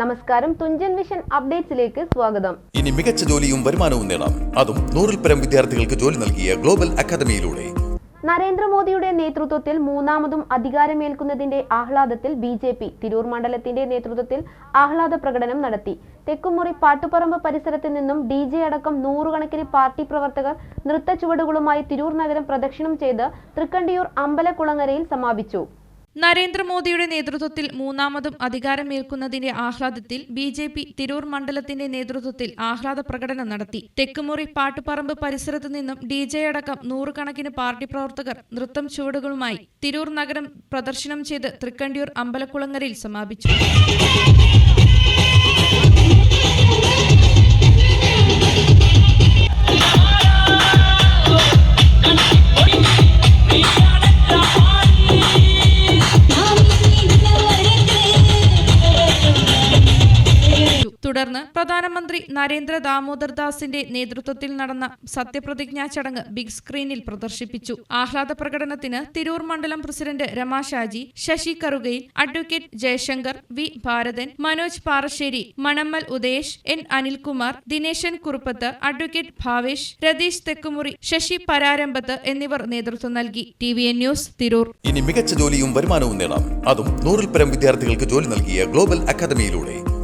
നമസ്കാരം. തുഞ്ചൻ വിഷൻ അപ്ഡേറ്റ്സിലേക്ക് സ്വാഗതം. ഇനി മികച്ച ജോലിയും വരുമാനവും നേടാം. അതും നൂറിൽ പരം വിദ്യാർത്ഥികൾക്ക് ജോലി നൽകിയ ഗ്ലോബൽ അക്കാദമിയിലൂടെ. നരേന്ദ്രമോദിയുടെ നേതൃത്വത്തിൽ മൂന്നാമതും അധികാരമേൽക്കുന്നതിന്റെ ആഹ്ലാദത്തിൽ ബി ജെ പി തിരൂർ മണ്ഡലത്തിന്റെ നേതൃത്വത്തിൽ ആഹ്ലാദ പ്രകടനം നടത്തി. തെക്കുമുറി പാട്ടുപറമ്പ് പരിസരത്ത് നിന്നും ഡി ജെ അടക്കം നൂറുകണക്കിന് പാർട്ടി പ്രവർത്തകർ നൃത്ത ചുവടുകളുമായി തിരൂർ നഗരം പ്രദക്ഷിണം ചെയ്ത് തൃക്കണ്ടിയൂർ അമ്പലക്കുളങ്ങരയിൽ സമാപിച്ചു. നരേന്ദ്രമോദിയുടെ നേതൃത്വത്തിൽ മൂന്നാമതും അധികാരമേൽക്കുന്നതിന്റെ ആഹ്ലാദത്തിൽ ബി ജെ പി തിരൂർ മണ്ഡലത്തിന്റെ നേതൃത്വത്തിൽ ആഹ്ലാദ പ്രകടനം നടത്തി. തെക്കുമുറി പാട്ടുപറമ്പ് പരിസരത്ത് നിന്നും ഡി ജെ അടക്കം നൂറുകണക്കിന് പാർട്ടി പ്രവർത്തകർ നൃത്തം ചുവടുകളുമായി തിരൂർ നഗരം പ്രദർശനം ചെയ്ത് തൃക്കണ്ടിയൂർ അമ്പലക്കുളങ്ങരയിൽ സമാപിച്ചു. തുടർന്ന് പ്രധാനമന്ത്രി നരേന്ദ്ര ദാമോദർ ദാസിന്റെ നേതൃത്വത്തിൽ നടന്ന സത്യപ്രതിജ്ഞാ ചടങ്ങ് ബിഗ് സ്ക്രീനിൽ പ്രദർശിപ്പിച്ചു. ആഹ്ലാദ പ്രകടനത്തിന് തിരൂർ മണ്ഡലം president Ramashaji Sasi Karukayil advocate Jayashankar V Bharathan Manoj Parasseri Manammal Udesh N Anilkumar Dineshan Kuruppath advocate Bhavesh Ratheesh Thekkumuri Sasi Pararambhath എന്നിവർ നേതൃത്വം നൽകി. T V N news Tirur. ഇനി മികച്ച ജോലിയും വരുമാനവും നേടാം. അതും നൂറിൽ പരം വിദ്യാർത്ഥികൾക്ക് ജോലി നൽകിയ ഗ്ലോബൽ അക്കാദമിയിലൂടെ.